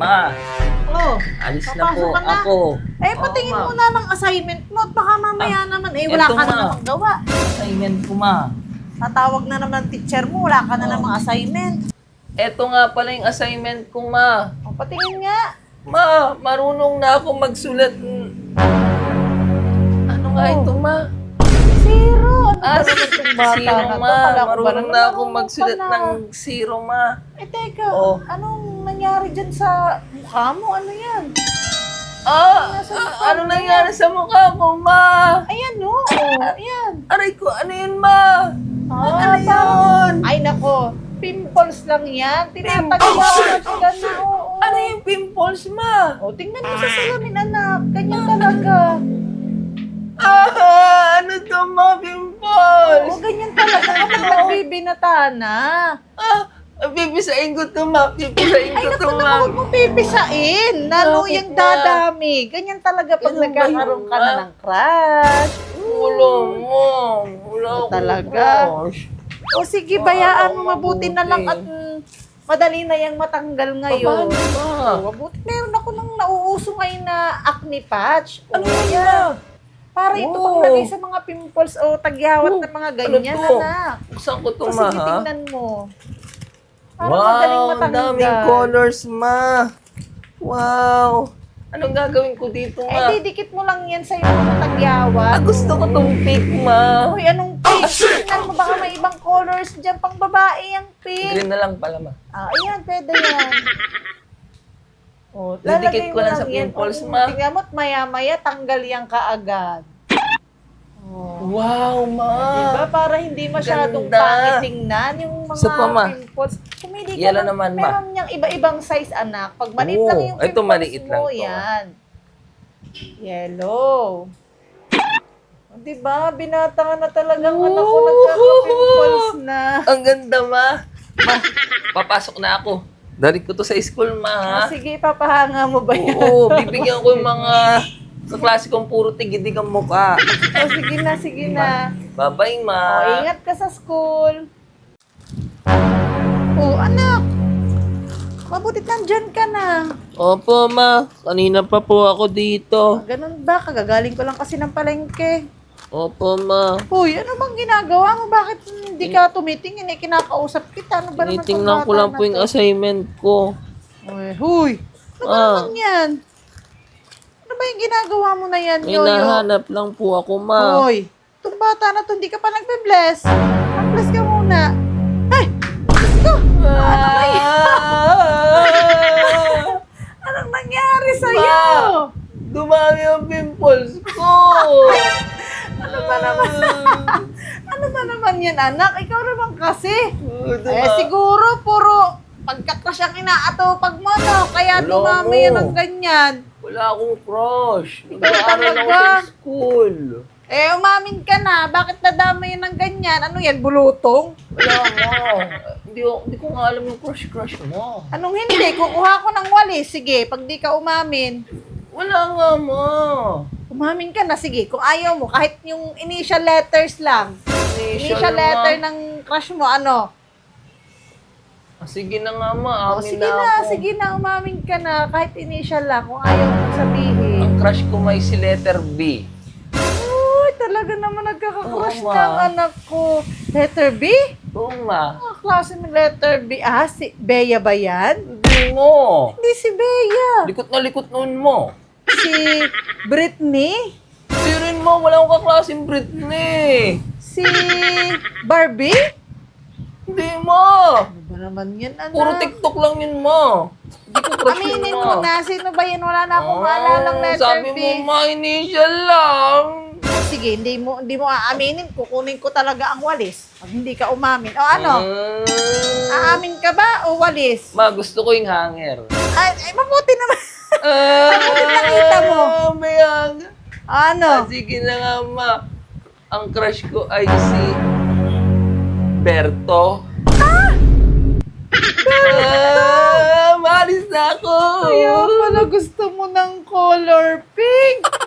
Ma, Oh, alis na Papasok po ka na. ako. eh patingin Oo, mo ma. na ng assignment mo at baka mamaya naman eh wala eto, ka na ma. namang gawa. Assignment ko, ma. Tatawag na naman teacher mo, wala ka na Oo. namang assignment. Eto nga pala yung assignment ko, ma. O, patingin nga. Ma, marunong na ako magsulat. Ano nga Oh. ito, ma? Zero. Ano Ah, zero, ma. Marunong na ako marunong magsulat ng zero, ma. Eh teka, Oh. anong nangyari dyan sa mukha mo? Ano yan? Ah, ah, ano nangyari sa mukha ko, ma? Ayan no, oh, ayan. Aray ko, ano yun, ma? Ah, Ano yun? Ay nako, pimples lang yan. Tinatagyawan ka na, oo. Ano yung pimples, ma? O, tingnan mo sa salamin, anak. Ganyan talaga. Ah, ano to, ma? Oo, Pimples? ganyan talaga kapag nagbibinata na. Ah, pipisain ko to, ma. Pipisain Ay, ko naku, to, naku, ma. huwag mo pipisain. Lalo Bakit yung na? dadami. Ganyan talaga pag Ganun ba nagkakaroon yun, ka na ng crush. Wala mo. Wala Oo, akong talaga. crush. O sige, Oo, bayaan mo oo, mabuti na lang at mm, madali na yung matanggal ngayon. Paano, ma? Oo, mabuti. Meron ako nang nauuso ngayon na acne patch. Ano Oo, yan? Para ito Oo. panglagay sa mga pimples o tagyawat Oo, na mga ano ganyan, to? anak. Buksan ko to, O ma, ha? tingnan mo. Para madaling Wow, ang matanggal. daming colors, ma. Wow. Anong gagawin ko dito, Eh, ma? didikit mo lang yan sa yung mga tagyawat. Ah, gusto ko tong pink, ma. Uy, anong pink? Tingnan mo, baka may ibang colors dyan. Pang babae ang pink. Green na lang pala, ma. Ah, ayan, pwede yan. Oh, Didikit lalagay ko mo lang sa pimples, Oh, ma. Tingnan mo, at maya-maya, tanggal yan kaagad. Oh. Wow, ma. Diba? Para hindi masyadong Ganda. pangit tingnan yung mga Isa pa, ma. pimples. Pumili ka Yellow ng- naman, ma. Meron niyang iba-ibang size, anak. Pag maliit Oo, lang yung pimples ito maliit mo, lang to. yan. Yellow. Oh, Diba? Binata ka na talagang anak ko nagkaka-pimples na. Ang ganda, ma. Ma, papasok na ako. Dali ko to sa school, ma. Ah, sige, papahanga mo ba yan? Oo, bibigyan ko yung mga kaklase kong puro tigidig ang mukha. Oh, sige na, sige na. Bye-bye, ma. Oh, ingat ka sa school. Oh, anak. Mabutit nandyan ka na. Opo, ma. Kanina pa po ako dito. Ganun ba? Kagagaling ko lang kasi ng palengke. Opo, ma. Uy, ano bang ginagawa mo? Bakit hindi ka tumitingin? Eh, kinakausap kita. Ano ba naman Tinitingnan ko lang po yung assignment ko. Uy, huy. Ano ba Ah. naman yan? Ano ba yung ginagawa mo na yan, Yoyo? nahanap lang po ako, ma. Uy, itong bata na to, hindi ka pa nagbe-bless. Mag-bless ka muna. Ay! Diyos ko! Ah! Anong nangyari sa'yo? Ma! Dumami ang pimples ko! Ba naman? ano ba naman yan, anak? Ikaw naman kasi. Oh, Eh, siguro, puro pagkakrush ang inaatupag mo, no? Kaya Wala dumami mo. yan ng ganyan. Wala akong crush. Nag-aaral ako sa school. Eh, umamin ka na. Bakit nadamay ng ganyan? Ano yan, bulutong? Wala mo. Hindi, hindi ko nga alam yung crush-crush mo. Anong hindi? Kukuha ko ng walis. Sige, pag di ka umamin. Wala nga mo. Umamin ka na, sige. Kung ayaw mo, kahit yung initial letters lang. Initial letter ng crush mo, ano? Ah, sige na nga ma, O, amin sige na, na, ako. sige na, umamin ka na. Kahit initial lang, kung ayaw mo sabihin. Ang crush ko may si letter B. Uy, talaga naman nagkaka-crush Oo, ma. ng anak ko. Letter B? Oo ma. Ah, klase ng letter B. Ah, si Bea ba yan? Hindi mo. Hindi si Bea. Likot na likot noon mo. Si Britney? Hindi rin mo, wala akong kaklaseng Britney. Si Barbie? Hindi mo. Ano ba naman yan, anak? Puro TikTok lang yun mo. Hindi ko crush yun Aminin mo na, sino ba yan? Wala na akong Ah, maalalang letter Sabi B. mo ma, initial lang. Sige, hindi mo hindi mo aaminin. Kukunin ko talaga ang walis. Pag hindi ka umamin. O ano? Mm. Aamin ka ba o walis? Ma, gusto ko yung hanger. Ay, ay mabuti naman. Bakit nakita mo? May hanger. Ah, ano? sige na nga, ma. Ang crush ko ay si Berto. Ah! Ah, maalis na ako. Kaya pala gusto mo ng color pink.